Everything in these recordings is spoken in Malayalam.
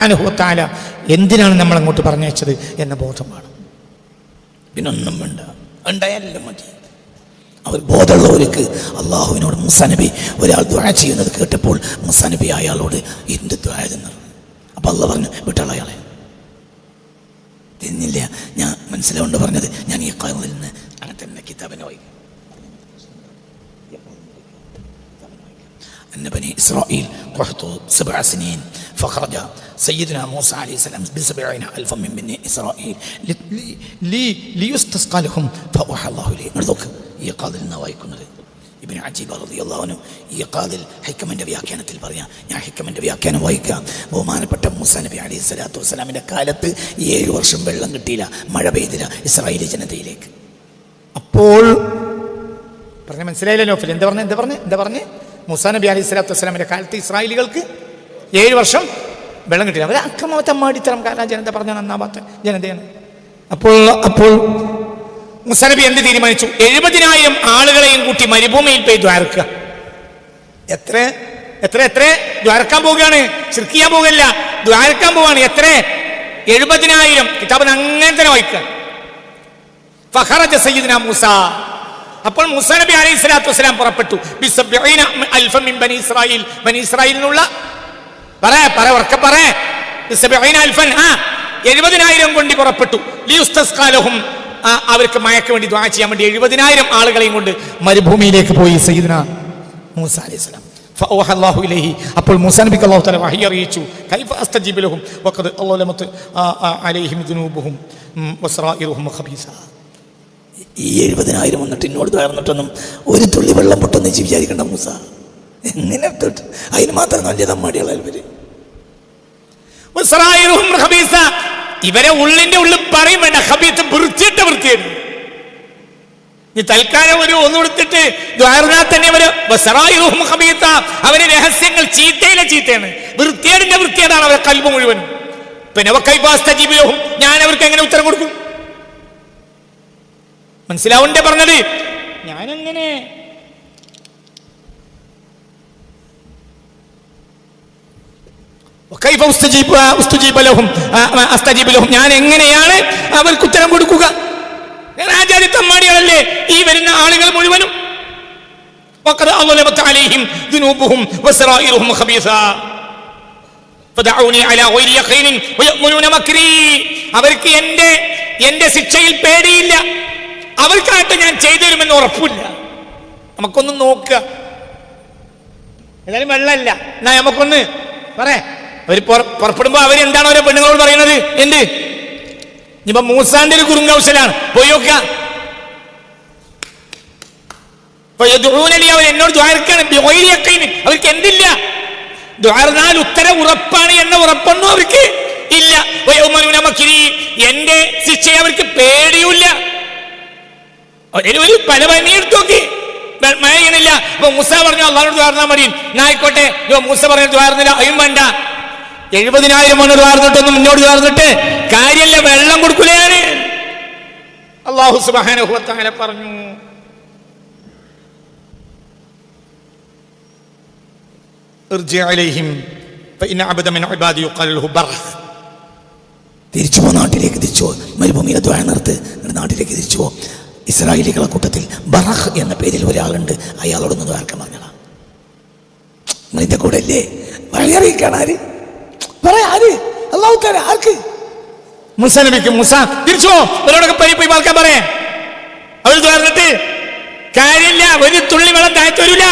അനുഭവത്താല എന്തിനാണ് നമ്മൾ അങ്ങോട്ട് പറഞ്ഞയച്ചത് എന്ന ബോധം വേണം പിന്നൊന്നും വേണ്ട ഉണ്ടായാലും മതി അവർ ബോധമുള്ളവർക്ക് അള്ളാഹുവിനോട് മുസാനബി ഒരാൾ ദ്വാ ചെയ്യുന്നത് കേട്ടപ്പോൾ മുസാനബി അയാളോട് എന്ത് ദ്വാ എന്ന് അപ്പൊ അള്ള പറഞ്ഞു വിട്ടാള അയാളെ തിന്നില്ല ഞാൻ മനസ്സിലാവുണ്ട് പറഞ്ഞത് ഞാൻ ഈ കാലത്തിൽ നിന്ന് അങ്ങനെ തന്നെ കിതാബിനെ വായിക്കും أن بني إسرائيل رحطوا سبع سنين فخرج سيدنا موسى عليه السلام بسبعين ألفا من بني إسرائيل لي- لي- لي- ليستسقى لهم فأوحى الله إليه مرضوك يقاضي النوايكنا ഇബിൻ അജീബ് റളിയല്ലാഹു ഈ ഖാദിൽ ഹിക്കമന്റെ വ്യാഖ്യാനത്തിൽ പറയാം ഞാൻ ഹിക്കമന്റെ വ്യാഖ്യാനം വായിക്കാം ബഹുമാനപ്പെട്ട മൂസ നബി അലൈഹി സ്വലാത്തു വസ്സലാമിന്റെ കാലത്ത് ഏഴ് വർഷം വെള്ളം കിട്ടിയില്ല മഴ പെയ്തില്ല ഇസ്രായേലി ജനതയിലേക്ക് അപ്പോൾ പറഞ്ഞ മനസ്സിലായില്ല നോഫിൽ എന്താ പറഞ്ഞ എന്താ പറഞ്ഞ എന്താ പറഞ്ഞ് മുസാ നബി അലൈഹി സ്വലാത്തു വസ്സലാമിന്റെ കാലത്ത് ഇസ്രായേലികൾക്ക് ഏഴ് വർഷം വെള്ളം കിട്ടില്ല. അവർ അക്രമത്തമ്മാടിത്തരം കാരണം ജനത പറഞ്ഞ നന്നാവാത്ത ജനതയാണ്. അപ്പോൾ അപ്പോൾ മുസനബി എന്ത് തീരുമാനിച്ചു? എഴുപതിനായിരം ആളുകളെയും കൂട്ടി മരുഭൂമിയിൽ പോയി ദ്വാരക്കുക. എത്ര? എത്ര എത്ര? ദ്വാരക്കാൻ പോവുകയാണ്. ചിർക്കിയാൻ പോകല്ല. ദ്വാരക്കാൻ പോവാണ്. എത്ര? എഴുപതിനായിരം. കിതാബിന് അങ്ങനെ തന്നെ വായിക്കുക. ഫഹറജ മൂസ. അപ്പോൾ മൂസ നബി അലൈഹി സ്വലാത്തു വസ്സലാം പുറപ്പെട്ടു. ബിസബ്ഈന മിൻ ബനി ഇസ്രായേൽ. ബനി ഇസ്രായേലിനുള്ള പറേ പറ ഉറക്കെ പറേ. എഴുപതിനായിരം കൊണ്ട് പുറപ്പെട്ടു. ലിയുസ്തസ്കാലഹും അവർക്ക് മയക്ക് വേണ്ടി ദ്വാ ചെയ്യാൻ വേണ്ടി എഴുപതിനായിരം ആളുകളെയും കൊണ്ട് മരുഭൂമിയിലേക്ക് പോയി സയ്യിദ്ന മൂസ അലൈഹി ഇലൈഹി. അപ്പോൾ മൂസ നബിക്ക് അല്ലാഹു അറിയിച്ചു. വഖദ് അല്ലാഹു ഈ എഴുപതിനായിരം വന്നിട്ട് എന്നോട് ഒരു തുള്ളി വെള്ളം പൊട്ടെന്ന് വിചാരിക്കണ്ട മൂസ. എങ്ങനെ തൊട്ട് അതിന് മാത്രം നല്ല തമ്മാടികളാൽ ഇവർ. ഇവരെ ഉള്ളിന്റെ ഉള്ളിൽ പറയും വേണ്ട ഹബീസ് വൃത്തിയിട്ട് വൃത്തിയാണ് ഈ തൽക്കാലം ഒരു ഒന്ന് കൊടുത്തിട്ട് ദ്വാരനാ തന്നെ അവർ ഖബീസ അവരെ രഹസ്യങ്ങൾ ചീത്തയിലെ ചീത്തയാണ്. വൃത്തിയേടിന്റെ വൃത്തിയേടാണ് അവരെ കൽബ് മുഴുവനും. പിന്നെ വക്കൈഫാസ്തജീബിലഹും ഞാൻ അവർക്ക് എങ്ങനെ ഉത്തരം കൊടുക്കും? മനസ്സിലാവണ്ടേ പറഞ്ഞത്? ഞാനെങ്ങനെ ഞാൻ എങ്ങനെയാണ് അവർക്ക് ഉത്തരം കൊടുക്കുക? ആചാര്യ ഈ വരുന്ന ആളുകൾ മുഴുവനും. അവർക്ക് എന്റെ എന്റെ ശിക്ഷയിൽ പേടിയില്ല. അവർക്കായിട്ട് ഞാൻ ചെയ്തു തരുമെന്ന് ഉറപ്പില്ല. നമുക്കൊന്ന് നോക്കുക. എന്തായാലും വെള്ളമല്ല. എന്നാ നമുക്കൊന്ന് പറയാ അവർ പുറ- പുറപ്പെടുമ്പോ അവർ പെണ്ണുങ്ങളോട് പറയുന്നത്? എന്ത്? ഇനിയിപ്പോ മൂസാന്റെ ഒരു കുറുങ്കൗശലാണ് പോയി നോക്കുക. ഇപ്പൊ അവർ എന്നോട്. അവർക്ക് എന്തില്ല? ദ്വാരനാൽ ഉത്തരം ഉറപ്പാണ് എന്ന ഉറപ്പൊന്നും അവർക്ക് ഇല്ല. എന്റെ ശിക്ഷയെ അവർക്ക് പേടിയില്ല ഒരു പല പനി എടുത്തു നോക്കി. മഴ ചെയ്യണില്ല അപ്പൊ മൂസ പറഞ്ഞു അള്ളാഹോട് ദ്വാരണ മതി. നായിക്കോട്ടെ മൂസ പറഞ്ഞു ദ്വാർന്നില്ല അയും വേണ്ട. എഴുപതിനായിരം മുന്നോട്ട് വാർന്നിട്ടൊന്നും മുന്നോട്ട് വാർന്നിട്ട് കാര്യമില്ല വെള്ളം കൊടുക്കൂലാണ് അള്ളാഹു സുബാനുഭവത്തങ്ങനെ പറഞ്ഞു തിരിച്ചു പോ നാട്ടിലേക്ക് തിരിച്ചു പോ. മരുഭൂമിയിലെ ദ്വാര നിർത്ത് നാട്ടിലേക്ക് തിരിച്ചു പോ. ഇസ്രായേലികളെ കൂട്ടത്തിൽ ബറഹ് എന്ന പേരിൽ ഒരാളുണ്ട് അയാളോടൊന്നും ദ്വാരക്കം പറഞ്ഞതാണ് നിന്റെ കൂടെ അല്ലേ വഴിയറിയിക്കാണാര് പറയാ ആര്? അള്ളാഹു തരാ ആർക്ക്? മുസ നബിക്ക് തിരിച്ചു പോ. അവരോടൊക്കെ പരി പോയി പാൽക്കാൻ പറയാ. അവർ ദ്വാരന്നിട്ട് കാര്യമില്ല ഒരു തുള്ളി വെള്ളം താഴ്ത്തു വരില്ല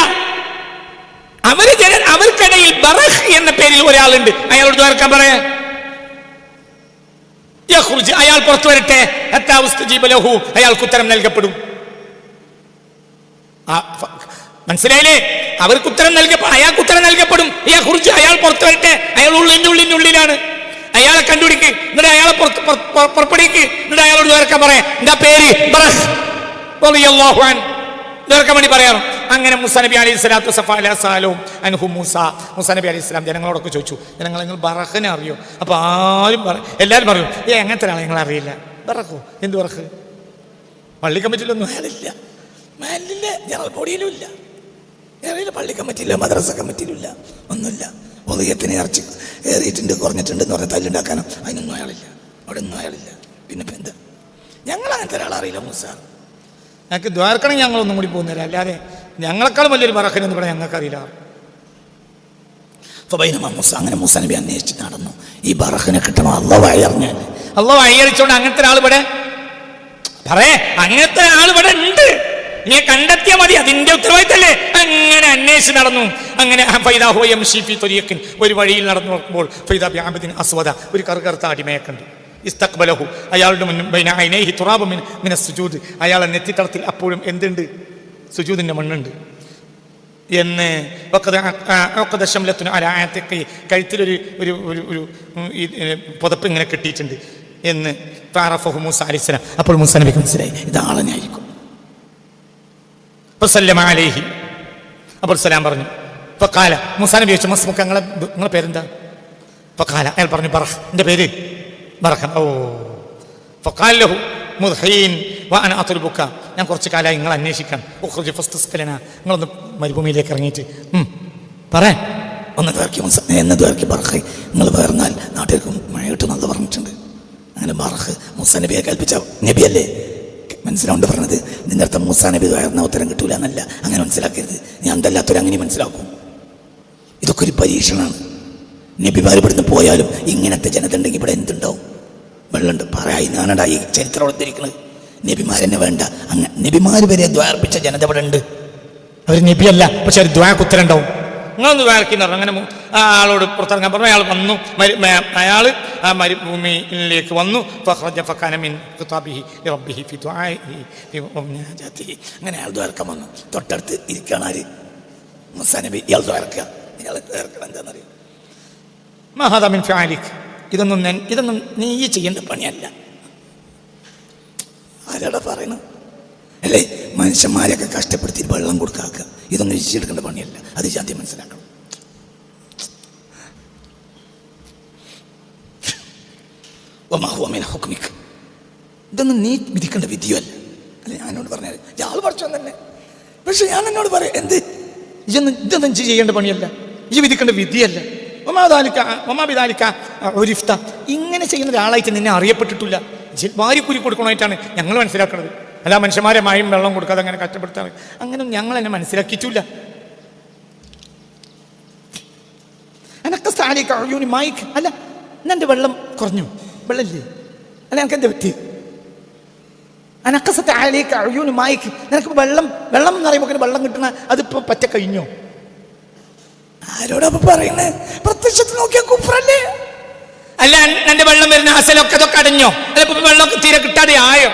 അവർ ജന അവർക്കിടയിൽ ബറഹ് എന്ന പേരിൽ ഒരാളുണ്ട്. അയാളോട് ദ്വാരക്കാൻ പറയാ. അയാൾ പുറത്തു വരട്ടെ. അയാൾക്ക് ഉത്തരം നൽകപ്പെടും. മനസ്സിലായില്ലേ? അവർക്ക് ഉത്തരം നൽകപ്പെടും അയാൾക്ക് ഉത്തരം നൽകപ്പെടും. യഖ്റുജ് അയാൾ പുറത്തു വരട്ടെ. അയാൾ ഉള്ളിന്റെ ഉള്ളിന്റെ ഉള്ളിലാണ്. അയാളെ കണ്ടുപിടിക്ക്. എന്നിട്ട് അയാളെ പുറത്ത് പുറ- പുറ- പുറപ്പെടുവിക്ക്. എന്നിട്ട് അയാളോട് ചേർക്കാൻ പറയാം. എന്താ പേര്. ഇതൊക്കെ വേണ്ടി പറയാം അങ്ങനെ മുസാനബി നബി അലൈഹി സ്വലാത്തു സഫ അലാസാലും അൻഹു മൂസ. മുസാനബി നബി സ്വലാം ജനങ്ങളോടൊക്കെ ചോദിച്ചു. ജനങ്ങൾ നിങ്ങൾ ബറഹനെ അറിയോ? അപ്പൊ ആരും പറ എല്ലാവരും പറയും ഏ അങ്ങനത്തെ ആളെ നിങ്ങൾ അറിയില്ല. ബറഹോ? എന്ത് ബറഹ്? പള്ളി കമ്മിറ്റിയിലൊന്നും അയാളില്ല മേലില്ല ജനറൽ ബോഡിയിലും ഇല്ല. ഏറിയില്ല പള്ളി കമ്മിറ്റിയില്ല മദ്രസ കമ്മിറ്റിയിലില്ല ഒന്നുമില്ല. ഉദയത്തിന് ഇറച്ചി ഏറിയിട്ടുണ്ട് കുറഞ്ഞിട്ടുണ്ട് എന്ന് പറഞ്ഞാൽ തല്ലുണ്ടാക്കാനും? അതിനൊന്നും അയാളില്ല. അവിടെ ഒന്നും അയാളില്ല. പിന്നെ ഇപ്പം എന്താ? ഞങ്ങൾ അങ്ങനത്തെ ഒരാളറിയില്ല മൂസ. ഞങ്ങൾക്ക് ദ്വാരക്കണം ഞങ്ങളൊന്നും കൂടി പോകുന്നില്ല. അല്ലാതെ ഞങ്ങളെക്കാളും വലിയൊരു പറക്കനെന്ന് പറയാൻ ഞങ്ങൾക്കറിയില്ല മൂസ. അങ്ങനെ മൂസ നബി അന്വേഷിച്ച് നടന്നു. ഈ ബറഹിനെ കിട്ടണം അല്ല വഴി അറിഞ്ഞാൽ വയറിച്ചോണ്ട് അങ്ങനത്തെ ഒരാൾ ഇവിടെ? പറയേ അങ്ങനത്തെ ഒരാൾ ഇവിടെ ഉണ്ട്. നീ കണ്ടെത്തിയ മതി അതിന്റെ ഉത്തരവാദിത്തല്ലേ? അങ്ങനെ അന്വേഷിച്ച് നടന്നു. അങ്ങനെ ഒരു വഴിയിൽ നടന്നു നോക്കുമ്പോൾ ഫൈദ ബ്യാബദിൻ അസ്വദ ഒരു കറുകറുത്ത കണ്ടു ഇസ്തക്ബലഹു അയാളുടെ മുന്നിൽ ബൈന ഐനൈഹി തുറാബ് മിൻ മിന സുജൂദ്. അയാളെ നെറ്റിത്തളത്തിൽ അപ്പോഴും എന്തുണ്ട്? സുജൂദിന്റെ മണ്ണുണ്ട്. എന്ന് അ- കൈ കഴുത്തിലൊരു ഒരു ഒരു ഒരു പുതപ്പ് ഇങ്ങനെ കെട്ടിയിട്ടുണ്ട്. എന്ന് താറഫഹു മൂസ അലൈഹിസ്സലാം അപ്പോൾ മൂസ നബിക്ക് മനസ്സിലായി ഇതാളെ ഫസല്ലമ അലൈഹി. അപ്പോൾ സലാം പറഞ്ഞു പക്കാല മൂസ നബി ചോദിച്ചു നിങ്ങളെ നിങ്ങളെ പേരെന്താ? പക്കാല അയാൾ പറഞ്ഞു ബറഹ്. എന്റെ പേര്? ബറഹ. ഓ. ഫക്കാലഹു മുദ്ഹീൻ. വാന അത്തുൽബുക്ക ഞാൻ കുറച്ച് കാലമായി നിങ്ങൾ അന്വേഷിക്കാൻ ഉഖ്റുജ് ഫസ്തസ്കലന. നിങ്ങളൊന്ന് മരുഭൂമിയിലേക്ക് ഇറങ്ങിയിട്ട്. പറ ഒന്ന് തീർക്കി മൂസ എന്ന് തീർക്കി ബറഹ്. നിങ്ങൾ വേർന്നാൽ നാട്ടിലേക്ക് മഴ കിട്ടുന്നത് പറഞ്ഞിട്ടുണ്ട്. അങ്ങനെ ബറഹ്. മൂസ നബിയെ കൽപ്പിച്ച നബിയല്ലേ? മനസ്സിലാണ്ട് പറഞ്ഞത്. നിന്റെ അർത്ഥം മൂസ നബി വേർന്ന ഉത്തരം കിട്ടൂല എന്നല്ല. അങ്ങനെ മനസ്സിലാക്കരുത്. ഞാൻ എന്തല്ലാത്തൊരു അങ്ങനെ മനസ്സിലാക്കും. ഇതൊക്കെ ഒരു പരീക്ഷണമാണ്. നബിമാർ ഇവിടുന്ന് പോയാലും ഇങ്ങനത്തെ ജനത ഉണ്ടെങ്കിൽ ഇവിടെ എന്തുണ്ടാവും? വെള്ളമുണ്ട്. പറയായി ഞാനടാ ഈ ചരിത്രം എടുത്തിരിക്കുന്നത് നബിമാരെന്നെ വേണ്ട. അങ്ങനെ നബിമാർ വരെ ദ്വാർപ്പിച്ച ജനത ഇവിടെ ഉണ്ട്. അവർ നബിയല്ല. പക്ഷെ ഒരു ദ്വാക്കുത്തരം ഉണ്ടാവും നിങ്ങളൊന്ന് വേർക്കിന്ന് പറഞ്ഞു അങ്ങനെ ആ ആളോട് പുറത്തിറങ്ങാൻ പറഞ്ഞു. അയാൾ വന്നു. അയാൾ ആ മരുഭൂമിയിലേക്ക് വന്നു. ഫി ദുആഇഹി അങ്ങനെ അയാൾ ദ്വാരക്കം വന്നു. തൊട്ടടുത്ത് ഇരിക്കുകയാണ് ആര്? മുസാ നബി. ഇയാൾ ദ്വാരക്കുക. ഇയാൾ ദ്വാരക്കണം എന്താണെന്നറിയാം മഹാദമിൻ ഫാലിഖ് ഇതൊന്നും ഇതൊന്നും നീ ചെയ്യേണ്ട പണിയല്ല. ആരാടാ പറയണം? അല്ലേ? മനുഷ്യന്മാരെയൊക്കെ കഷ്ടപ്പെടുത്തി വെള്ളം കൊടുക്കാക്കുക ഇതൊന്നും വിശ്വസിച്ചെടുക്കേണ്ട പണിയല്ല. അത് ജാതി മനസ്സിലാക്കണം. ഇതൊന്നും നീ വിധിക്കേണ്ട വിധിയല്ല അല്ല? ഞാനോട് പറഞ്ഞാൽ ഇയാൾ പഠിച്ചോ തന്നെ പക്ഷെ ഞാൻ എന്നോട് പറയാം എന്ത്? ഇതൊന്നും ഇതൊന്നും ചെയ്യേണ്ട പണിയല്ല. ഈ വിധിക്കേണ്ട വിധിയല്ല. ഒമാതാലിക്ക ഒമാബിദാലിക്ക ഒരിഫ്ത ഇങ്ങനെ ചെയ്യുന്ന ഒരാളായിട്ട് നിന്നെ അറിയപ്പെട്ടിട്ടില്ല. വാരിക്കുരി കൊടുക്കണമായിട്ടാണ് ഞങ്ങൾ മനസ്സിലാക്കുന്നത് അല്ല മനുഷ്യന്മാരെ മായും വെള്ളം കൊടുക്കാതെ അങ്ങനെ കഷ്ടപ്പെടുത്താൻ അങ്ങനെ ഞങ്ങൾ എന്നെ മനസ്സിലാക്കിയിട്ടില്ല. എനക്ക് സ്ഥാനിക്ക് അയ്യൂനി മായിക്ക്. അല്ല എന്നെ വെള്ളം കുറഞ്ഞു? വെള്ളമില്ലേ? അല്ല എനിക്ക് എന്താ പറ്റി? അനക്കസത്തെ ആലേക്ക് അഴിയൂന് മായിക്ക്. നിനക്ക് വെള്ളം വെള്ളം എന്ന് പറയുമ്പോൾ വെള്ളം കിട്ടണ അതിപ്പോ പറ്റ കഴിഞ്ഞോ? ആരോടാ പറയുന്നത് പ്രത്യക്ഷത്തിൽ നോക്കിയാൽ കുഫറല്ലേ അല്ല എന്റെ വെള്ളം വരുന്ന അസലൊക്കെ അതൊക്കെ അടഞ്ഞോ? അല്ല വെള്ളമൊക്കെ തീരെ കിട്ടാതെ ആയോ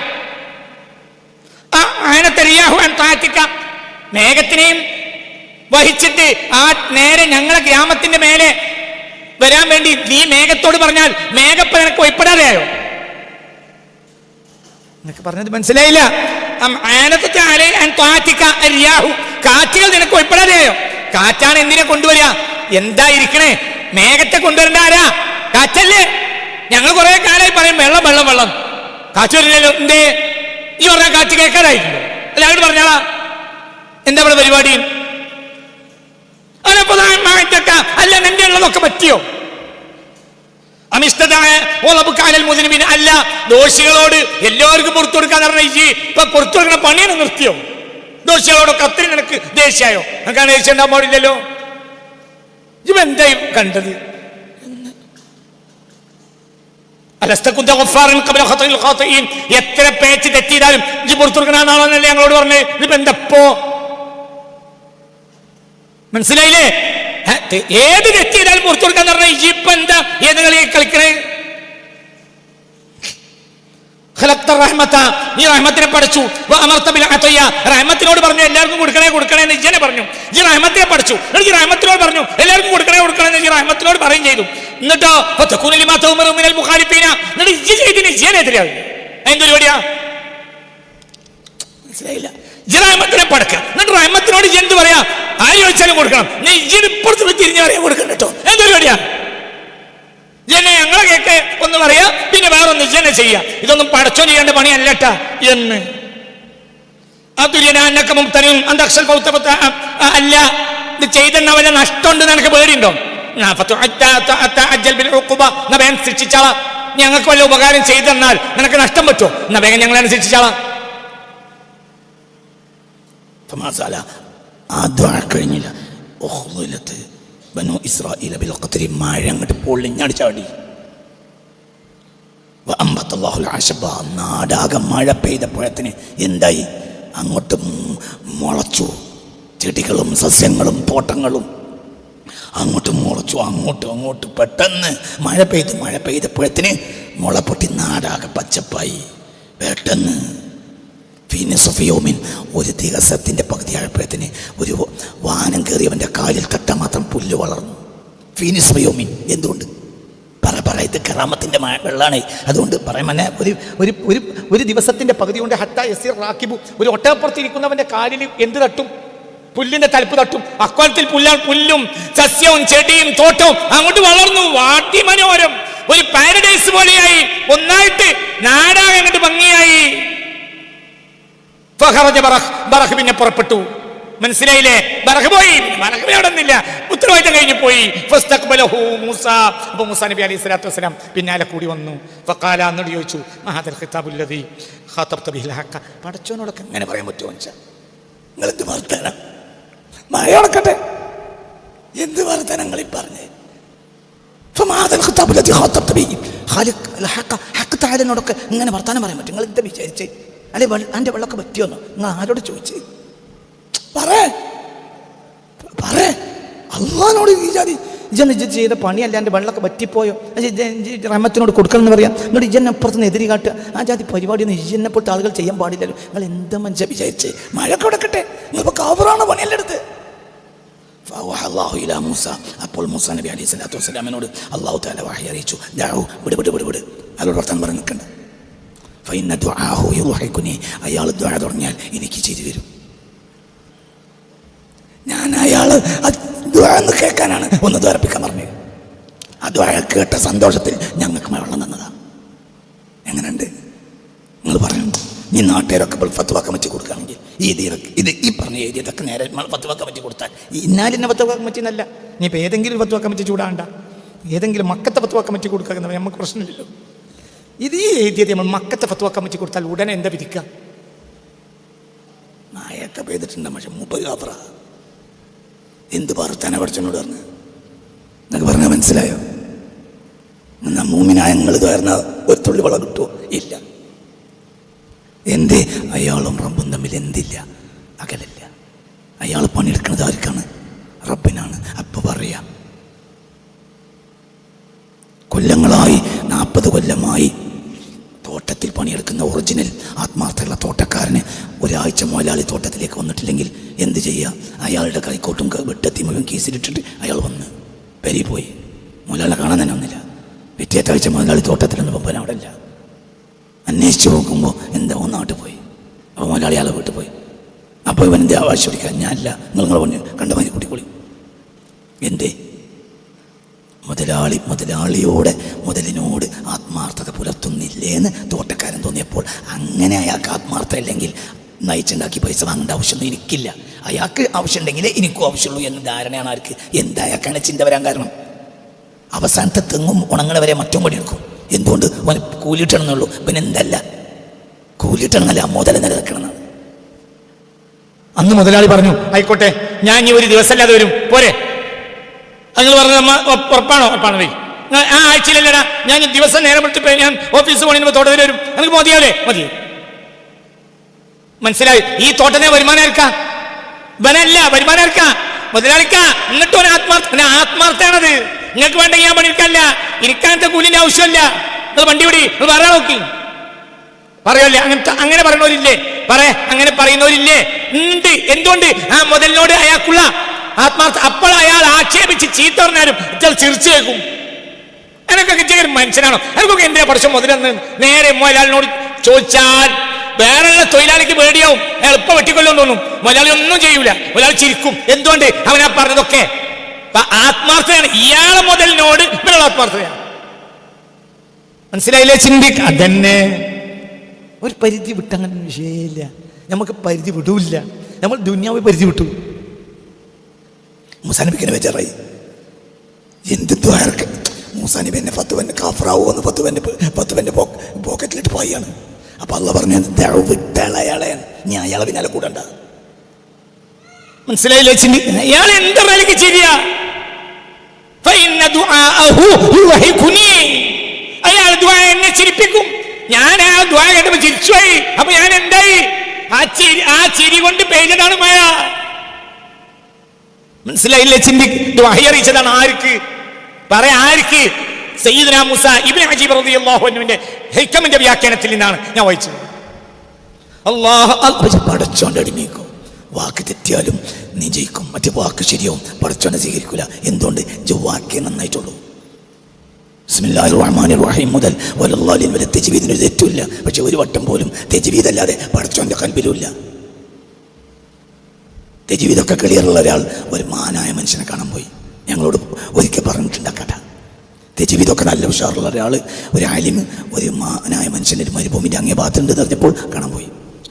ആന തെറിയാഹുവാൻ താറ്റിക്ക മേഘത്തിനെയും വഹിച്ചിട്ട് ആ നേരെ ഞങ്ങളെ ഗ്രാമത്തിന്റെ മേലെ വരാൻ വേണ്ടി നീ മേഘത്തോട് പറഞ്ഞാൽ മേഘപ്പനക്ക് നിനക്ക് നിനക്ക് പറഞ്ഞത് മനസ്സിലായില്ല. കാറ്റുകൾ നിനക്ക് ഒയ്പ്പെടാതെയോ കാറ്റാണ് എന്തിനെ കൊണ്ടുവരിക? എന്താ ഇരിക്കണേ? മേഘത്തെ കൊണ്ടുവരേണ്ട ആരാ? കാറ്റല്ലേ? ഞങ്ങൾ കുറെ കാലമായി പറയും വെള്ളം വെള്ളം വെള്ളം. കാറ്റ് വരില്ലല്ലോ എന്തേ? ഈ പറഞ്ഞ കാറ്റ് കേൾക്കാതായിട്ടുണ്ടോ. അല്ല പറഞ്ഞാളാ. എന്താ ഇവിടെ പരിപാടി? അനപ്പതാഴ്ചക്ക അല്ല നിന്റെ ഉള്ളതൊക്കെ പറ്റിയോ അമിഷ്ടതായ അല്ല ദോഷികളോട് എല്ലാവർക്കും പുറത്തു കൊടുക്കാൻ പറഞ്ഞ ഇപ്പൊ പുറത്തു കൊടുക്കുന്ന പണിയാണ് നിർത്തിയോ? ദോഷികളോടൊക്കെ അത്രയും നിനക്ക് ദേഷ്യായോ? നിനക്കാണ് ദേഷ്യം ഉണ്ടാകാൻ പാടില്ലല്ലോ? ഇവ എന്തായി കണ്ടത്? എത്ര പേച്ച് തെറ്റിയിടാലും ഇജ്ജ് പുറത്തു കൊടുക്കണമെന്നാണല്ലേ ഞങ്ങളോട് പറഞ്ഞു? ഇതിപ്പോ എന്തപ്പോ? മനസ്സിലായില്ലേ? ഏത് തെറ്റിയിടാലും ചെയ്താലും പുറത്തു കൊടുക്കാന്ന് പറഞ്ഞ ഇപ്പൊ എന്താ? ഏത് കളി കളിക്കണേ? നീ റഹ്മത്തിനെ പഠിച്ചു. റഹ്മത്തിനോട് പറഞ്ഞു എല്ലാവർക്കും കൊടുക്കണേ കൊടുക്കണേ എന്ന് ഇജനെ പറഞ്ഞു. ഈ റഹ്മത്തിനെ പഠിച്ചു. എനിക്ക് റഹ്മത്തിനോട് പറഞ്ഞു എല്ലാവർക്കും കൊടുക്കണേ കൊടുക്കണേ എന്ന് ഈ റഹ്മത്തിനോട് പറയും ചെയ്തു. എന്നിട്ടോ. എന്നിട്ട് ഇജ്ജ് ചെയ്തിന് ഇജ്ജനെതിരാകും എന്തൊരു പരിപാടിയാ മനസ്സിലായില്ല. ഇജ്ജ് റഹ്മത്തിനെ പടക്കുക എന്നിട്ട് റഹ്മത്തിനോട് എന്ത് പറയാ? ആര് ചോദിച്ചാലും കൊടുക്കണം. നീ ഇജ്ജിന് ഇപ്പുറത്ത് തിരിഞ്ഞു പറയാൻ കൊടുക്കണം കേട്ടോ എന്തൊരു പരിപാടിയാ ജന ഞങ്ങളെ കേക്ക് ഒന്ന് പറയാ. പിന്നെ വേറൊന്ന് ജന ചെയ്യാം. ഇതൊന്നും പടച്ചോ ചെയ്യേണ്ട പണിയല്ലട്ട. എന്ന്. അതുര്യനാന്നക്കമും തനും അന്തക്ഷൽ അല്ല. ഇത് ചെയ്തെന്ന വല്ല നഷ്ടമുണ്ട് നിനക്ക് പേടിയുണ്ടോ? ഞങ്ങൾക്ക് വല്ല ഉപകാരം ചെയ്തു തന്നാൽ നിനക്ക് നഷ്ടം പറ്റുമോ? വേഗം ഞങ്ങളെ ശിക്ഷിച്ചാളാം. ഫമാസാല കഴിഞ്ഞില്ല. മഴ അങ്ങോട്ട് പൊള്ളിഞ്ഞാടി ചാടി അമ്പത്തല്ലാഹുൽ ആശബ നാടാകെ മഴ പെയ്ത പെയ്തപ്പോഴത്തിന് എന്തായി? അങ്ങോട്ടും മുളച്ചു. ചെടികളും സസ്യങ്ങളും തോട്ടങ്ങളും അങ്ങോട്ടും മുളച്ചു അങ്ങോട്ടും അങ്ങോട്ട് പെട്ടെന്ന് മഴ പെയ്തു മഴ പെയ്തപ്പോഴത്തിന് മുള പൊട്ടി നാടാകെ പച്ചപ്പായി. പെട്ടെന്ന് ഫീനിസഫിയോമിൻ ഒരു ദിവസത്തിന്റെ പകുതി ആയപ്പോഴത്തിന് ഒരു വാനം കയറിയവന്റെ കാലിൽ തട്ട മാത്രം പുല്ല് വളർന്നു. ഫീനിസഫിയോമിൻ എന്തുകൊണ്ട്? പറ പറ ഇത് കറാമത്തിന്റെ വെള്ളമാണ് അതുകൊണ്ട് പറയാൻ മന്നെ ഒരു ഒരു ഒരു ഒരു ദിവസത്തിന്റെ പകുതി കൊണ്ട് ഹട്ട എസിർ റാക്കിബു ഒരു ഒട്ടപ്പുറത്തിരിക്കുന്നവന്റെ കാലിൽ എന്ത് തട്ടും? പുല്ലിന്റെ തലപ്പ് തട്ടും. അക്കോലത്തിൽ പുല്ലാണ് പുല്ലും സസ്യവും ചെടിയും തോട്ടവും അങ്ങോട്ട് വളർന്നു. വാട്ടി മനോഹരം. ഒരു പാരഡൈസ് പോലെയായി. ഒന്നായിട്ട് നാടാകങ്ങട്ട് ഭംഗിയായി. പിന്നെ പുറപ്പെട്ടു. മനസ്സിലായില്ലേ? ബറഹ് പോയി. ബറഹ് നിന്നില്ല. ഉത്തരവാദിത്തം കഴിഞ്ഞു പോയി. മൂസ. അപ്പോൾ മൂസ നബി അലൈഹി സ്വലാത്തു വസ്സലാം പിന്നാലെ കൂടി വന്നു. ഫക്കാല എന്നോട് ചോദിച്ചു മഹാദർ ഖിതാബുല്ലതി ഖാത്തബ് ബിൽ ഹക്ക പടച്ചോനോടൊക്കെ എങ്ങനെ പറയാൻ പറ്റുമോ വെച്ചാൽ നിങ്ങൾ എന്ത് വർത്തന മഴയടക്കട്ടെ എന്ത് വർത്തനങ്ങൾ ഈ പറഞ്ഞേ? ഹഖ്. ഇങ്ങനെ വർത്താനം പറയാൻ പറ്റും? നിങ്ങൾ എന്താ വിചാരിച്ചേ? അല്ലെ അന്റെ വെള്ളമൊക്കെ പറ്റിയോന്നോ നിങ്ങൾ ആരോട് ചോദിച്ചേ? പറേ പറേ അള്ളഹാനോട് വിചാരി ഇജൻ ഇജ ചെയ്ത പണിയല്ല? എന്റെ വെള്ളമൊക്കെ പറ്റിപ്പോയോ റമത്തിനോട് കൊടുക്കണം എന്ന് പറയാം. എന്നോട് ഇജൻ അപ്പുറത്ത് നിന്ന് എതിരി കാട്ടുക. ആ ജാതി പരിപാടിയൊന്നും ഇജനെ പോലത്തെ ആളുകൾ ചെയ്യാൻ പാടില്ലല്ലോ. നിങ്ങൾ എന്താ മനുഷ്യ വിചാരിച്ച്? മഴ കിടക്കട്ടെ. നിങ്ങളിപ്പോൾ കാവറാണ് പണിയല്ലെടുത്ത് അള്ളാഹുല മൂസ. അപ്പോൾ മൂസ നബി അലൈഹി സ്വലാത്തു വസ്സലാമിനോട് അള്ളാഹു താല വാഹി അറിയിച്ചു. ദാഹു വിട് വിട് വിട് വിട്. അയാളോട് വർത്തമാനം പറഞ്ഞ് നിൽക്കണ്ട. അയാൾ ദ്വാര തുടങ്ങിയാൽ എനിക്ക് ചെയ്തു വരും ദുആ എന്ന് കേൾക്കാനാണ്. ഒന്ന് ദ്വാരപ്പിക്കാൻ പറഞ്ഞത് ആ ദുആ കേട്ട സന്തോഷത്തിൽ ഞങ്ങൾക്ക് വെള്ളം തന്നതാണ് എങ്ങനെയുണ്ട്? നിങ്ങൾ പറയണം ഈ നാട്ടുകാരൊക്കെ ഇപ്പോൾ ഫത്വ കമ്മിറ്റി കൊടുക്കുകയാണെങ്കിൽ ഈ ഇതിലൊക്കെ ഇത് ഈ പറഞ്ഞ ഏരിയതൊക്കെ നേരെ ഫത്വ കമ്മിറ്റി കൊടുത്താൽ ഈ ഇന്നാലിന്റെ ഫത്വ കമ്മിറ്റി എന്നല്ല. നീ ഇപ്പോൾ ഏതെങ്കിലും ഫത്വ കമ്മിറ്റി ചൂടാണ്ട. ഏതെങ്കിലും മക്കത്തെ ഫത്വ കമ്മിറ്റി കൊടുക്കുക എന്ന് നമുക്ക് പ്രശ്നമില്ലല്ലോ. ഇത് ഈ ഏരിയയിൽ നമ്മൾ മക്കത്തെ ഫത്വ കമ്മിറ്റി കൊടുത്താൽ ഉടനെ എന്താ വിധിക്കുക? നായൊക്കെ പെയ്തിട്ടുണ്ട് പക്ഷെ മുപ്പത് കാപ്പറ എന്ത് പറത്താനാ പഠിച്ചോട് പറഞ്ഞു? എന്നൊക്കെ പറഞ്ഞാൽ മനസ്സിലായോ? എന്നാ മൂമിനായ നിങ്ങൾ കയറുന്ന ഒരു തുള്ളി വളം കിട്ടുമോ ഇല്ല. എന്തേ? അയാളും റബ്ബും തമ്മിൽ എന്തില്ല? അകലില്ല. അയാൾ പണിയെടുക്കുന്നത് ആർക്കാണ്? റബ്ബിനാണ്. അപ്പൊ പറയാം. കൊല്ലങ്ങളായി നാൽപ്പത് കൊല്ലമായി പണിയെടുക്കുന്ന ഒറിജിനൽ ആത്മാർത്ഥമുള്ള തോട്ടക്കാരന് ഒരാഴ്ച മുതലാളി തോട്ടത്തിലേക്ക് വന്നിട്ടില്ലെങ്കിൽ എന്ത് ചെയ്യുക അയാളുടെ കൈക്കോട്ടും വെട്ടത്തി മുഴുവൻ കേസിലിട്ടിട്ട് അയാൾ വന്ന് പെരി പോയി മുതലാളെ കാണാൻ തന്നെ ഒന്നില്ല പിറ്റേത്ത ആഴ്ച മുതലാളി തോട്ടത്തിലൊന്നും പമ്പൻ അവിടെ ഇല്ല. അന്വേഷിച്ച് നോക്കുമ്പോൾ എന്താ ഒന്നാട്ട് പോയി. അപ്പോൾ മുതലാളി ആളെ വീട്ടിൽ പോയി. അപ്പോൾ ഇവൻ എന്തേ ആവശ്യം പിടിക്കാൻ ഞാനല്ല. നിങ്ങൾ നിങ്ങളെ പറഞ്ഞു കണ്ട മതി കൂട്ടിക്കൂടി എന്തേ? മുതലാളി മുതലാളിയോട് മുതലിനോട് ആത്മാർത്ഥത പുലർത്തുന്നില്ലേന്ന് തോട്ടക്കാരൻ തോന്നിയപ്പോൾ അങ്ങനെ അയാൾക്ക് ആത്മാർത്ഥ ഇല്ലെങ്കിൽ നയിച്ചുണ്ടാക്കി പൈസ വാങ്ങേണ്ട ആവശ്യമൊന്നും എനിക്കില്ല. അയാൾക്ക് ആവശ്യമുണ്ടെങ്കിലേ എനിക്കും ആവശ്യമുള്ളൂ എന്ന ധാരണയാണ് ആർക്ക്. എന്താ ചിന്ത വരാൻ കാരണം? അവസാനത്തെ തെങ്ങും ഉണങ്ങണവരെ മറ്റും കൂടി എടുക്കും. എന്തുകൊണ്ട്? അവന് കൂലിയിട്ടണമെന്നുള്ളൂ പിന്നെ എന്തല്ല? കൂലിയിട്ടണമെന്നല്ല മുതല നിലനിൽക്കണമെന്നാണ് അന്ന് മുതലാളി പറഞ്ഞു ആയിക്കോട്ടെ ഞാൻ ഇനി ഒരു ദിവസമല്ലാതെ വരും. പോരെ. നിങ്ങൾ പറഞ്ഞ ഉറപ്പാണോ? ഉറപ്പാണ് ആ ആഴ്ചയിലല്ലടാ. ഞാൻ ദിവസം നേരം വിളിച്ചിട്ട് ഞാൻ ഓഫീസ് പോണിന് തോട്ടത്തിൽ വരും. നിങ്ങൾക്ക് മതിയാവേ മതി. മനസ്സിലായി? ഈ തോട്ടനെ വരുമാനം ആർക്കാ? ഇവനല്ല വരുമാനം ആർക്കാ? മുതലാളിക്ക. എന്നിട്ട് ഒരു ആത്മാർത്ഥ ആത്മാർത്ഥാണത് നിങ്ങൾക്ക് വേണ്ട ഞാൻ പണിയെടുക്കല്ല ഇരിക്കാനത്തെ കൂലിന്റെ ആവശ്യമില്ല. നിങ്ങൾ വണ്ടി വിടി നിങ്ങൾ പറയാൻ നോക്കി. പറയല്ലേ? അങ്ങനത്തെ അങ്ങനെ പറയുന്നവരില്ലേ പറ അങ്ങനെ പറയുന്നവരില്ലേ? ഉണ്ട്. എന്തുകൊണ്ട്? ആ മുതലിനോട് അയാൾക്കുള്ള ആത്മാർത്ഥ അപ്പോൾ അയാൾ ആക്ഷേപിച്ച് ചീത്ത പറഞ്ഞാലും ഇയാൾ ചിരിച്ചു കേൾക്കും എനിക്കൊക്കെ ചെയ്യുന്ന മനുഷ്യനാണോ? എനിക്കൊക്കെ എന്തിനാ പഠിച്ച മുതലെന്ന് നേരെ മൊയലാളിനോട് ചോദിച്ചാൽ വേറെയുള്ള തൊഴിലാളിക്ക് പേടിയാവും. എളുപ്പം വെട്ടിക്കൊല്ലും തോന്നും. മുതലാളി ഒന്നും ചെയ്യൂല. മുതലാളി ചിരിക്കും. എന്തുകൊണ്ട്? അവനാ പറഞ്ഞതൊക്കെ. ആത്മാർത്ഥയാണ് ഇയാളെ മുതലിനോട് ഇവരുടെ ആത്മാർത്ഥതയാണ്. മനസ്സിലായില്ലേ ചിന്തിക്ക അതന്നെ. ഒരു പരിധി വിട്ടങ്ങനെ വിഷയമില്ല. നമുക്ക് പരിധി വിടൂല്ല. നമ്മൾ ദുന്യാവ് പരിധി വിട്ടു. മൂസാനബിക്കിനെ വെച്ചറായി എന്ത് ദ്വാരക്ക്? മൂസാനബി എന്നെ പത്ത് പന്നെ കാഫറാവോ എന്ന് പത്ത് പെന്റെ പത്ത് പന്നെ പോക്കറ്റിലിട്ട് പോയാണ്. അപ്പം അല്ല പറഞ്ഞു ദഴവ് വിട്ടാണ് അയാളെ ഞാൻ അയാളെ പിന്നാലെ കൂടണ്ട. മനസ്സിലായില്ലേ ചിന്തി അയാൾ എന്ത് നിലയ്ക്ക് ശരിയാ എന്നെ ചിരിപ്പിക്കും. ഞാൻ ആ ദ്വാ കേട്ടപ്പോ ചിരിച്ചുപോയി അപ്പൊ ഞാൻ എന്തായി? ആ ചിരി ആ ചിരി കൊണ്ട് പെയ്തതാണ് മായ. മനസ്സിലായില്ലേ ചിന്തി? അറിയിച്ചതാണ് ആർക്ക്? പറ ആർക്ക്? സയ്യിദ്ന മൂസ ഇബ്നു ഹജീബ് റളിയല്ലാഹു അൻഹുവിന്റെ ഹൈക്കമിന്റെ വ്യാഖ്യാനത്തിൽ നിന്നാണ് ഞാൻ വായിച്ചത്. പക്ഷെ പടച്ചോണ്ട് അടിമേക്കും? വാക്ക് തെറ്റിയാലും നീ ജയിക്കും. മറ്റേ വാക്ക് ശരിയാവും. പടച്ചോണ്ട് സ്വീകരിക്കൂല. എന്തുകൊണ്ട്? ജോ വാക്കേ നന്നായിട്ടുള്ളൂ. ബിസ്മില്ലാഹിർ റഹ്മാനിർ റഹീം മുതൽ വലല്ലാലിൻ വരെ തെജീവീദിന് ഒരു തെറ്റുമില്ല. പക്ഷെ ഒരു വട്ടം പോലും തെജീവീദല്ലാതെ പടച്ചോന്റെ കൽബിലുമില്ല ജീവിതമൊക്കെ ക്ലിയറുള്ള ഒരാൾ ഒരു മാനായ മനുഷ്യനെ കാണാൻ പോയി. ഞങ്ങളോട് ഒരിക്കൽ പറഞ്ഞിട്ടുണ്ട് എന്റെ ജീവിതമൊക്കെ നല്ല ഉഷാറുള്ള ഒരാൾ ഒരു ആലിമ് ഒരു മാനായ മനുഷ്യന്റെ ഒരു മരുഭൂമിന്റെ അങ്ങേ ഭാഗത്തുണ്ട് എന്ന് പറഞ്ഞപ്പോൾ കാണാൻ പോയി.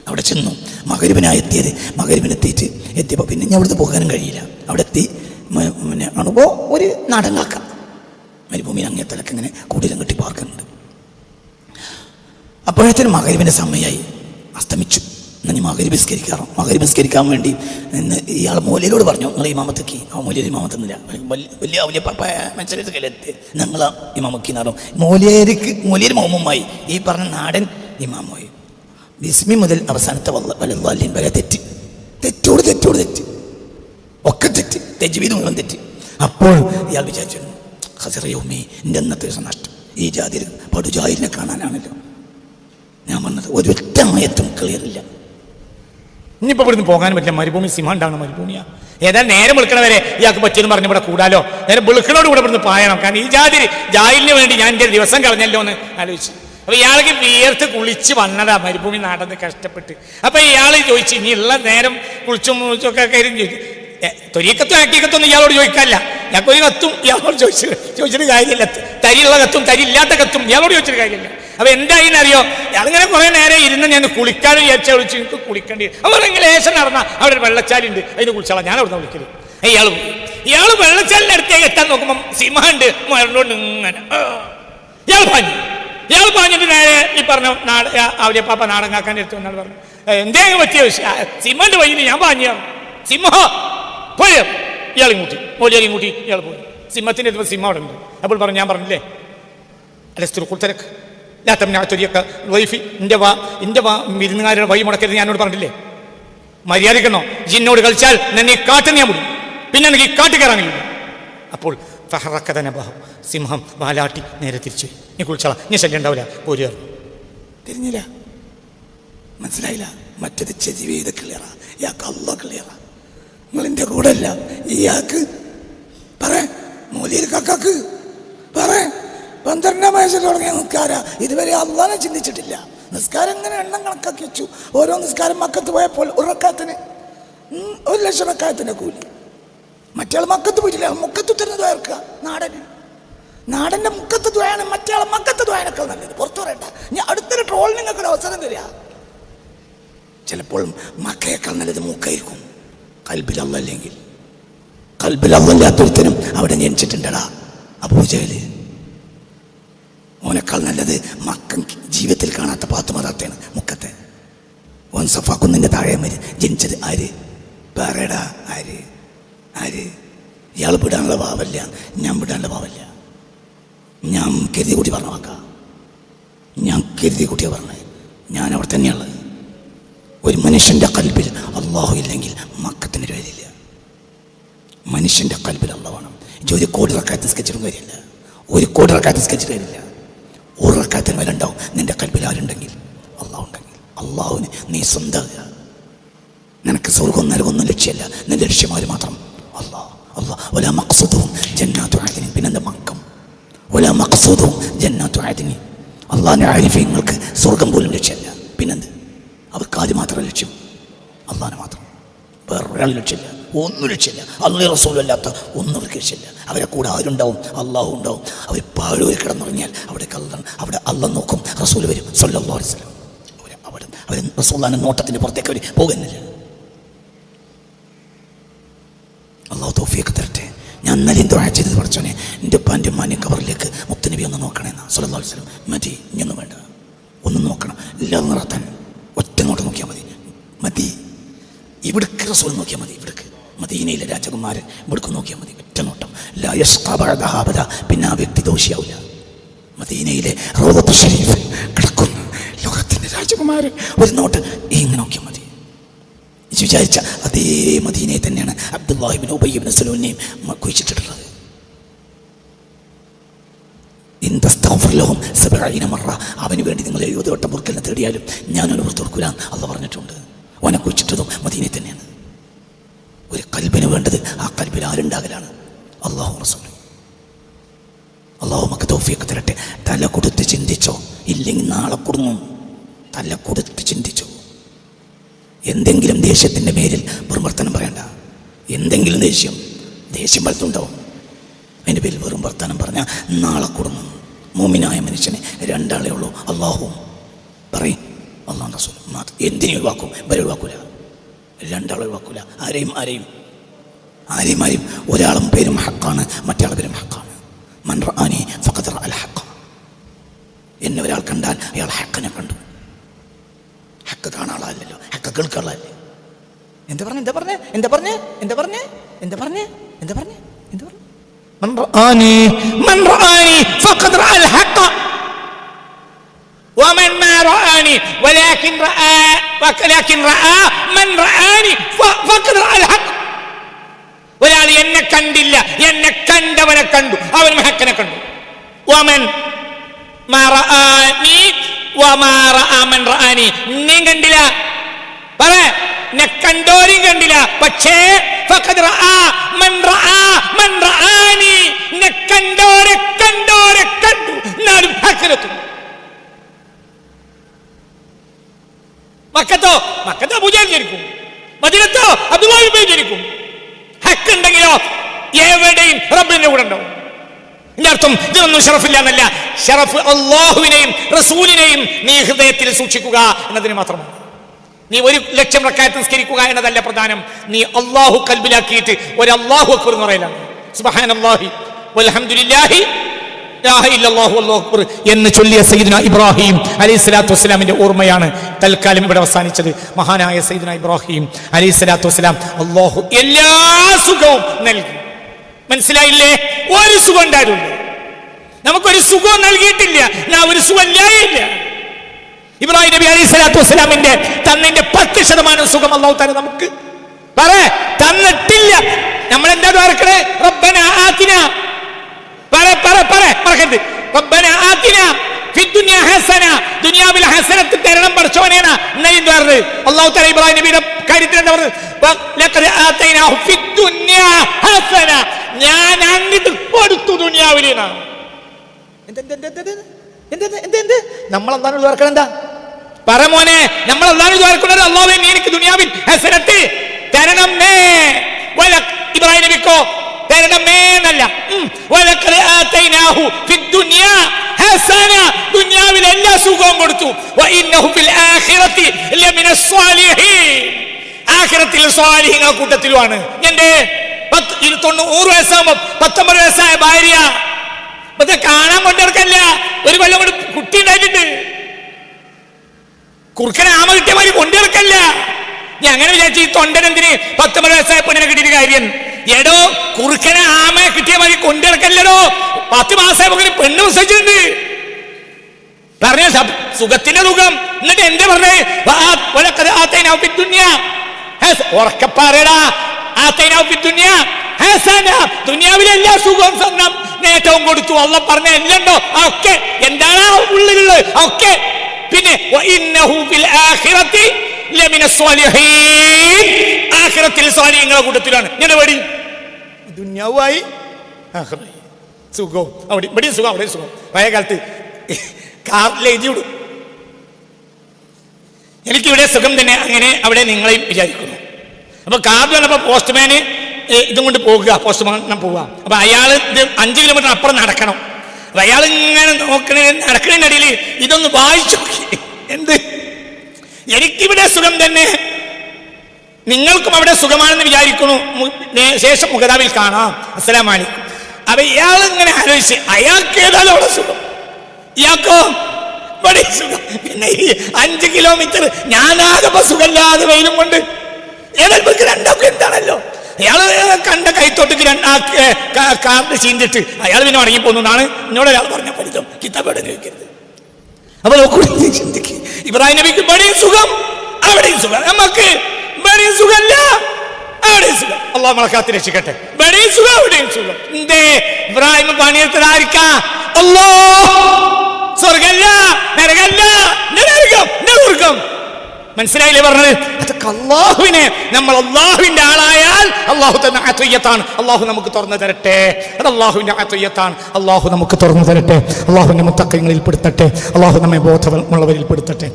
അവിടെ ചെന്നു. മകരുവിനായി എത്തിയത്. മകരുവിനെത്തിയിട്ട് എത്തിയപ്പോൾ പിന്നെ ഞാൻ അവിടുത്തെ പോകാനും കഴിയില്ല. അവിടെ എത്തി. പിന്നെ കാണുമ്പോൾ ഒരു നാടൻ മരുഭൂമിയിൽ അങ്ങേ തലക്ക് ഇങ്ങനെ കൂടുതലും കെട്ടി പാർക്കുന്നുണ്ട്. അപ്പോഴത്തേനും മകരുവിന്റെ സമയമായി. അസ്തമിച്ചു. ഞാൻ മകരി വിസ്കരിക്കാറോ മകരി വിസ്കരിക്കാൻ വേണ്ടി ഇയാൾ മൂലയിലോട് പറഞ്ഞു നിങ്ങൾ ഇമാമത്തേക്ക്. ആ മൂലയിൽ ഇമാമത്തൊന്നുമില്ല വലിയ വലിയ വലിയ ഞങ്ങൾ ഇമാമക്കി നടന്നു മൂലയർക്ക് മൂലയിൽ മോമുമായി ഈ പറഞ്ഞ നാടൻ ഇമാമായി. ബിസ്മി മുതൽ അവസാനത്തെ വലല്ലാലിൻ വരെ തെറ്റ്. തെറ്റോട് തെറ്റോട് തെറ്റ്. ഒക്കെ തെറ്റ്. തെജീവിത് മുഴുവൻ തെറ്റ്. അപ്പോൾ ഇയാൾ വിചാരിച്ചു ഹസറയോമി എന്റെ അന്നത്തെ ദിവസം നഷ്ടം. ഈ ജാതിയിൽ പടുജാഹിലിനെ കാണാനാണല്ലോ. ഞാൻ പറഞ്ഞത് ഒരൊറ്റ മയത്തും ക്ലിയർ ഇല്ല ഇനിയിപ്പോ ഇവിടുന്ന് പോകാനും പറ്റില്ല. മരുഭൂമി സിമാണ്ടാണ് മരുഭൂമിയാ. ഏതായാലും നേരം വിളിക്കണവരെ ഇയാൾക്ക് പറ്റിയെന്ന് പറഞ്ഞ് ഇവിടെ കൂടാലോ. നേരം വിളിക്കണോട് കൂടെ ഇവിടുന്ന് പായണം. കാരണം ഈ ജാതി ജാലിന് വേണ്ടി ഞാൻ എന്റെ ദിവസം കളഞ്ഞല്ലോ എന്ന് ആലോചിച്ചു. അപ്പൊ ഇയാൾക്ക് വിയർത്ത് കുളിച്ച് വന്നതാ മരുഭൂമി നടന്ന് കഷ്ടപ്പെട്ട്. അപ്പൊ ഇയാൾ ചോദിച്ചു ഇനി ഉള്ള നേരം കുളിച്ചും ഒക്കെ കാര്യം ചോദിച്ചു. തൊരിയക്കത്തും ആക്കിയക്കത്തൊന്നും ഇയാളോട് ചോദിക്കാല്ല ഞങ്ങൾക്ക് ഒരു കത്തും ഇയാളോട് ചോദിച്ചു ചോദിച്ചിട്ട് കാര്യമില്ല. തരിയുള്ള കത്തും തരി ഇല്ലാത്ത കത്തും ഇയാളോട് ചോദിച്ചിട്ട് കാര്യമില്ല. അപ്പൊ എന്തായിന്ന് അറിയോ ഇയാളിങ്ങനെ കുറെ നേരം ഇരുന്ന് ഞാൻ കുളിക്കാൻ വിചാരിച്ച വിളിച്ചു എനിക്ക് കുളിക്കേണ്ടി. ഇങ്ങനെ ലേശം നടന്ന അവിടെ ഒരു വെള്ളച്ചാലുണ്ട്. അതിന് കുളിച്ചാളാം. ഞാൻ അവിടുന്ന് വിളിക്കൽ. ഇയാൾ ഇയാൾ വെള്ളച്ചാലിന്റെ അടുത്തേക്ക് എത്താൻ നോക്കുമ്പോൾ സിമണ്ട് മരണോണ്ട് ഇങ്ങനെ. ഇയാൾ പാഞ്ഞു. ഇയാൾ പറഞ്ഞിട്ട് നേരെ ഈ പറഞ്ഞു നാട് അവരെ പാപ്പ നാടങ്ങാക്കാൻ എടുത്തു എന്നാണ് പറഞ്ഞു എന്തേ പറ്റിയ? സിമന്റ് വൈകിട്ട് ഞാൻ പാഞ്ഞ സിംഹ പോയ ഇയാളും കൂട്ടി മോലിയാലും കൂട്ടി ഇയാൾ പോയി. സിംഹത്തിന്റെ അടുത്ത് സിംഹം അവിടെ ഉണ്ട്. അപ്പോൾ പറഞ്ഞു ഞാൻ പറഞ്ഞില്ലേ? അലസ്തുർ കുത്തരക്ക് ലാത്തമ്നാത്തൊരിയൊക്കെ വൈഫി എന്റെ വാ എന്റെ വാ വിരുന്നുകാരുടെ വൈ മുടക്കരുത് ഞാനോട് പറഞ്ഞില്ലേ മര്യാദക്കണോ ജിന്നോട് കളിച്ചാൽ നിന്നെ ഈ കാട്ടിൽ ഞാൻ മുടി പിന്നെ എനിക്ക് ഈ കാട്ടിൽ കയറാൻ അപ്പോൾ ഫഹറക്കഥനബഹം സിംഹം വാലാട്ടി നേരെ തിരിച്ചു. നീ കുളിച്ചാളാ. നീ ശല്യം ഉണ്ടാവില്ല. തിരിഞ്ഞില്ല. മനസ്സിലായില്ല? മറ്റത് ചെവി ക്ലിയറ ക്ലിയറാ ഇയാൾക്ക് അല്ല ക്ലിയറാ നിങ്ങൾ എന്റെ കൂടെ അല്ല. ഇയാൾക്ക് പറ. മൂലിയിൽ കാക്കാക്ക് പറ. പന്ത്രണ്ടാം വയസ്സിൽ തുടങ്ങിയ നിസ്കാര. ഇതുവരെ അള്ളാനെ ചിന്തിച്ചിട്ടില്ല. നിസ്കാരം ഇങ്ങനെ എണ്ണം കണക്കാക്കി വെച്ചു. ഓരോ നിസ്കാരം മക്കത്ത് പോയപ്പോൾ ഒരു റക്കാത്തിന് ഉം, ഒരു ലക്ഷം റക്കായത്തിന്റെ കൂലി. മറ്റേ മക്കത്ത് പോയിട്ടില്ല. മുക്കത്ത് തരുന്നത് ദ്വാരക്കുക നാടന് നാടന്റെ മുക്കത്ത് ദ്വയാണ് മറ്റേ മക്കത്ത് ദ്വയാനൊക്കെ നല്ലത്. പുറത്തു പറയണ്ട. ഞാൻ അടുത്തൊരു ട്രോൾ നിങ്ങൾക്ക് അവസരം തരിക ചിലപ്പോൾ മക്കയേക്കാൾ നല്ലത് മൂക്കായിരിക്കും. കൽബിലല്ലെങ്കിൽ കൽബിലല്ലാത്തൊരുത്തനും അവിടെ ജനിച്ചിട്ടുണ്ടടാ. അബൂജഹൽ. ഓനേക്കാൾ നല്ലത് മക്കൻ ജീവിതത്തിൽ കാണാത്ത പാത്തുമതാത്തയാണ് മുക്കത്തെ. ഓൻ സഫാക്കുന്നിന്റെ താഴെ മരി ജനിച്ചത് ആര്? പറയടാ ആര്? ആര്? ഇയാൾ വിടാനുള്ള ഭാവല്ല ഞാൻ വിടാനുള്ള ഭാവല്ല ഞാൻ കരുതി കൂട്ടി പറഞ്ഞ വാക്ക. ഞാൻ കരുതി കൂട്ടിയാ പറഞ്ഞത് ഞാൻ അവിടെ തന്നെയുള്ളത്. ഒരു മനുഷ്യന്റെ കൽബിൽ അള്ളാഹു ഇല്ലെങ്കിൽ മക്കത്തിന് ഒരു വരില്ല മനുഷ്യന്റെ കൽബിൽ അള്ളാഹ് വേണം. ഒരു കോടി റക്കാത്ത് സ്കെച്ചിട്ടും കാര്യമില്ല. ഒരു കോടി റക്കാത്ത് സ്കെച്ചിട്ട് കാര്യമില്ല ഒരു റക്കാത്തിന് നിന്റെ കൽപ്പിൽ ആരുണ്ടെങ്കിൽ? അള്ളാഹ് ഉണ്ടെങ്കിൽ അള്ളാഹുവിന് നീ സ്വന്തമാകുക നിനക്ക് സ്വർഗം നൽകുന്ന ലക്ഷ്യമല്ല. നിന്റെ ലക്ഷ്യമാര് മാത്രം. അള്ളാഹ് അള്ളാഹ്. ഒല മക്സുദവും ജന്നാത്തു പിന്നെ പിന്നെന്താ മക്കം ഒല മക്സുദവും ജന്നാത്തു ആദിനി അള്ളാഹിന്റെ ആരിഫ്യങ്ങൾക്ക് സ്വർഗം പോലും ലക്ഷ്യമല്ല. പിന്നെന്ത്? അവർക്ക് ആര് മാത്രം ലക്ഷ്യം. അള്ളാഹിനെ മാത്രം. വേറൊരാൾ ലക്ഷ്യമില്ല. ഒന്നും ലക്ഷ്യമില്ല. അള്ളി റസൂലല്ലാത്ത ഒന്നും അവർക്ക് ലക്ഷ്യമില്ല. അവരെ കൂടെ ആരുണ്ടാവും അള്ളാഹു ഉണ്ടാവും. അവർ പാഴൂരി കിടന്നുറങ്ങിയാൽ അവിടെ കള്ളൻ അവിടെ അള്ള നോക്കും. റസൂൽ വരും. സൊല്ലാ വസല്ലം. അവർ അവിടെ അവർ റസൂല്ലാന്റെ നോട്ടത്തിന്റെ പുറത്തേക്ക് അവർ പോകുന്നില്ല. അള്ളാഹു തോഫിയൊക്കെ തരട്ടെ. ഞാൻ ഇന്നലെ എന്തോ ചെയ്തത് പഠിച്ചോനെ. എന്റെ ഉപ്പാന്റെ ഉമ്മാന്റെ കവറിലേക്ക് മുത്തനബി ഒന്ന് നോക്കണേന്നാ സുലല്ലാ വസ്ലം മതി ഇനിയൊന്നും വേണ്ട. ഒന്ന് നോക്കണം. എല്ലാം നടത്താൻ ഒറ്റ നോട്ട് നോക്കിയാൽ മതി. മതി. ഇവിടേക്ക് റസൂൽ നോക്കിയാൽ മതി. ഇവിടേക്ക്. മദീനയിലെ രാജകുമാരൻ ഇവിടേക്ക് നോക്കിയാൽ മതി. ഒറ്റ നോട്ടം. പിന്നെ ആ വ്യക്തി ദോഷിയാവില്ല. മദീനയിലെ റോബത്ത് ഷരീഫിൽ കിടക്കുന്നു. ലോകത്തിന്റെ രാജകുമാരൻ. ഒരു നോട്ട് ഇങ്ങനെ നോക്കിയാൽ മതി. വിചാരിച്ച അതേ മദീനയെ തന്നെയാണ് അബ്ദുല്ലാഹിബിൻ ഉബയ്യബിൻ സലൂനെയും കുഴിച്ചിട്ടുള്ളത് മറ. അവന് വേണ്ടി നിങ്ങൾ എഴുപത് വട്ടം പൊറുക്കലിനെ തേടിയാലും ഞാനൊരു പുറത്ത് കൊടുക്കില്ല അല്ല പറഞ്ഞിട്ടുണ്ട്. ഓനെ കുഴിച്ചിട്ടതും മദീനയെ തന്നെയാണ്. ഒരു കൽബിന് വേണ്ടത് ആ കൽബിൽ ആരുണ്ടാകലാണ്? അള്ളാഹു റസൂൽ അള്ളാഹു നമുക്ക് തോഫിയൊക്കെ തരട്ടെ. തല കൊടുത്ത് ചിന്തിച്ചോ? ഇല്ലെങ്കിൽ നാളെ കുടുങ്ങും. തല കൊടുത്ത് ചിന്തിച്ചോ? എന്തെങ്കിലും ദേഷ്യത്തിന്റെ പേരിൽ വെറും പറയണ്ട. എന്തെങ്കിലും ദേഷ്യം ദേഷ്യം വലുതുണ്ടാവും അതിന്റെ പേരിൽ വെറും വർത്തമാനം പറഞ്ഞാൽ നാളെ കുടുങ്ങും. മൂമിനായ മനുഷ്യനെ രണ്ടാളേ ഉള്ളൂ. അള്ളാഹുവും പറയും. അള്ളാഹു റസൂൽ എന്തിനെ ഒഴിവാക്കും? ഇവരെ ഒഴിവാക്കൂല. രണ്ടാളെ ഒഴിവാക്കൂല. ആരെയും ആരെയും. ആരെയും ആരെയും ഒരാളും പേരും ഹക്കാണ് മറ്റേ പേരും ഹക്കാണ് മൻ റആനി ഫഖദ് റഅൽ ഹഖ എന്നെ ഒരാൾ കണ്ടാൽ അയാൾ ഹക്കിനെ കണ്ടു ഹക്ക് കാണാളല്ലോ ഹക്ക് കേൾക്കാളല്ലേ എന്താ പറഞ്ഞ എന്താ പറഞ്ഞേ എന്താ പറഞ്ഞേ എന്താ പറഞ്ഞേ എന്താ പറഞ്ഞേ എന്താ പറഞ്ഞേ എന്താ പറഞ്ഞേ من رآني من رآني فقد رأى الحق ومن ما رآني ولكن رأى ولكن رأى من رآني ف- فقد رأى الحق ഒരാൾ എന്നെ കണ്ടില്ല എന്നെ കണ്ടവനെ കണ്ടു. അവൻ മഹക്കനെ കണ്ടു. വമൻ മാ റആനി വമാ റആ മൻ റആനി നീ കണ്ടില്ല. പറ എന്നെ കണ്ടോരും കണ്ടില്ല. പക്ഷേ കണ്ടോരെ കണ്ടോരെ കണ്ടു. എന്നാലും ഹക്കിലെത്തും മക്കത്തോ മക്കത്തോ പൂജാരി ജനിക്കും അബ്ദുല്ലാഹി ജനിക്കും ഹക്ക് ഉണ്ടെങ്കിലോ എവിടെയും റബ്ബിന്റെ കൂടെ ഉണ്ടാവും. അർത്ഥം ഇതിനൊന്നും ഷറഫില്ല എന്നല്ല ഷറഫ് അള്ളാഹുവിനെയും റസൂലിനെയും നീ ഹൃദയത്തിൽ സൂക്ഷിക്കുക എന്നതിന് മാത്രമാണ്. നീ ഒരു ലക്ഷം റക്കായത്ത് നിസ്കരിക്കുക എന്നതല്ല പ്രധാനം. നീ അള്ളാഹു കൽബിലാക്കിയിട്ട് ഒരു അള്ളാഹു അക്ബർ എന്ന് പറയലാണ്. സുബഹാൻ അള്ളാഹി വൽഹംദുലില്ലാഹി എന്ന് ചൊല്ലിയ സൈദിന ഇബ്രാഹിം അലൈഹി സ്വലാത്തു വസ്സലാമിന്റെ ഓർമ്മയാണ് തൽക്കാലം ഇവിടെ അവസാനിച്ചത്. മഹാനായ സൈദിന ഇബ്രാഹിം അലൈഹി സ്വലാത്തു വസ്സലാം അള്ളാഹു എല്ലാ സുഖവും നൽകി. മനസ്സിലായില്ലേ? ഒരു സുഖം ഉണ്ടായിരുന്നു നമുക്കൊരു സുഖവും നൽകിയിട്ടില്ല. ഞാൻ ഒരു സുഖം ഇല്ലായില്ല ഇബ്രാഹിം നബി അലൈഹി സ്വലാത്തു വസ്സലാമിന്റെ തന്നിന്റെ പത്ത് ശതമാനം സുഖം അള്ളാഹു തന്നെ നമുക്ക്. പറ തന്നിട്ടില്ല. നമ്മൾ എന്താ പറക്കണേ റബ്ബന ആതിന. പറ പറ പറ ഹസന ഹസനത്ത് തരണം ഞാൻ കൊടുത്തു നമ്മൾ എന്താണ് ഓർക്കണം എന്താ പറ മോനെ നമ്മൾ നീ എനിക്ക് ദുനിയാവിൽ ഹസനത്ത് തരണമേ. ഇബ്രാഹിം നബിക്കോ തരണമേ. എന്നല്ല. ദുനിയാവിൽ എല്ലാ സുഖവും കൊടുത്തു. ആഖിറത്തിൽ സ്വാലിഹീങ്ങൾ കൂട്ടത്തിലുമാണ്. എന്റെ തൊണ്ണൂറ് വയസ്സാകുമ്പോ പത്തൊമ്പത് വയസ്സായ ഭാര്യ. ഇപ്പത്തെ കാണാൻ കൊണ്ടിറക്കല്ല ഒരു കൊല്ലം കൊണ്ട് കുട്ടി ഉണ്ടായിട്ടുണ്ട്. കുറുക്കനെ ആമ കിട്ടിയ മാതിരി കൊണ്ടിറക്കല്ല ഞാൻ അങ്ങനെ വിചാരിച്ചു ഈ തൊണ്ടനെന്തിന് പത്തൊമ്പത് വയസ്സായ പെണ്ണിനെ കിട്ടിയിട്ട് കാര്യം. എടോ കുറുക്കനെ ആമ കിട്ടിയ വഴി കൊണ്ടിറക്കല്ലടോ പത്ത് മാസം മുകളിൽ പെണ്ണ് വിസർജിച്ചിട്ടുണ്ട് പറഞ്ഞ സുഖത്തിന്റെ സുഖം. എന്നിട്ട് എന്റെ പറഞ്ഞേ? വാ- വലക്കത് ആത്തൈനാ ഫിദ്ദുന്യ. ഹസ്- ഉറക്കെ പറയടാ ആത്തൈനാ ഫിദ്ദുന്യ. ഹസന. ദുനിയാവിലെ എല്ലാ സുഖവും സ്വർണം നേട്ടവും കൊടുത്തു. അള്ള പറഞ്ഞ എല്ലാം ഒക്കെ. എന്താണ് ഉള്ളിലുള്ളത്? ഒക്കെ. പിന്നെ വഇന്നഹു ഫിൽ ആഖിറതി ലമിന സ്വാലിഹീൻ. ആഖിറത്തിൽ സ്വാലിഹീങ്ങളുടെ കൂട്ടത്തിലാണ്. ഞാൻ പേടി ദുന്യാവായി ആഖിറയി. സുഖവും. അവിടെ ഇവിടെയും സുഖം അവിടെയും സുഖം. പഴയ കാലത്ത് കാറിൽ എഴുതി വിടും. എനിക്കിവിടെ സുഖം തന്നെ അങ്ങനെ അവിടെ നിങ്ങളെയും വിചാരിക്കുന്നു. അപ്പൊ കാറിൽ വന്നപ്പോ പോസ്റ്റ്മാന് ഇതും കൊണ്ട് പോകുക പോസ്റ്റ്മാൻ പോവുക. അപ്പൊ അയാൾ ഇത് അഞ്ച് കിലോമീറ്റർ അപ്പുറം നടക്കണം. അപ്പൊ അയാൾ ഇങ്ങനെ നോക്കണ നടക്കുന്നതിനിടയിൽ ഇതൊന്ന് വായിച്ചു എന്ത്? എനിക്കിവിടെ സുഖം തന്നെ. നിങ്ങൾക്കും അവിടെ സുഖമാണെന്ന് വിചാരിക്കുന്നു. ശേഷം മുഖതാവിൽ കാണാം. അസ്സലാം വലൈക്കും അപ്പൊ ഇയാൾ ഇങ്ങനെ ആലോചിച്ച് അയാൾക്ക് ഏതായാലും അവിടെ സുഖം? ഇയാൾക്കോ? പിന്നെ ഈ അഞ്ച് കിലോമീറ്റർ ഞാനാകെ സുഖമില്ലാതെ വെയിലും കൊണ്ട്. ഏതായാലും രണ്ടാക്കും എന്താണല്ലോ? അയാൾ കണ്ട കൈത്തോട്ടിക്ക് കാറിന് ചീന്തിട്ട് അയാൾ പിന്നെ മടങ്ങി പോകുന്നതാണ് എന്നോട് ഒരാൾ പറഞ്ഞ പഠിത്തം കിതാബ് ചോദിക്കരുത് അപ്പൊ നോക്കൂ ചിന്തിക്ക്. ഇബ്രാഹിം നബിക്ക് പണിയും സുഖം അവിടെയും സുഖം. നമുക്ക് ഇവിടെയും സുഖമല്ല അവിടെയും സുഖം. അള്ളാഹ് നമ്മളെ കാത്തി രക്ഷിക്കട്ടെ. ഇവിടെയും സുഖം അവിടെയും സുഖം. എന്തേ? ഇബ്രാഹിം പണിയെടുത്തത് ആർക്കാ? അല്ലോ സ്വർഗല്ല നരകല്ല നരകം നരകം മനസ്സിലായില്ലേ പറഞ്ഞത്? അതൊക്കെ അള്ളാഹുവിനെ. നമ്മൾ അള്ളാഹുവിന്റെ ആളായാൽ അള്ളാഹു തന്നെ ആത്മീയത്താണ് അള്ളാഹു നമുക്ക് തുറന്നു തരട്ടെ. അത് അള്ളാഹുവിന്റെ ആത്മീയത്താണ് അള്ളാഹു നമുക്ക് തുറന്നു തരട്ടെ. അള്ളാഹുവിന്റെ മുത്തക്കങ്ങളിൽ പെടുത്തട്ടെ. അള്ളാഹു നമ്മെ ബോധമുള്ളവരിൽ പെടുത്തട്ടെ.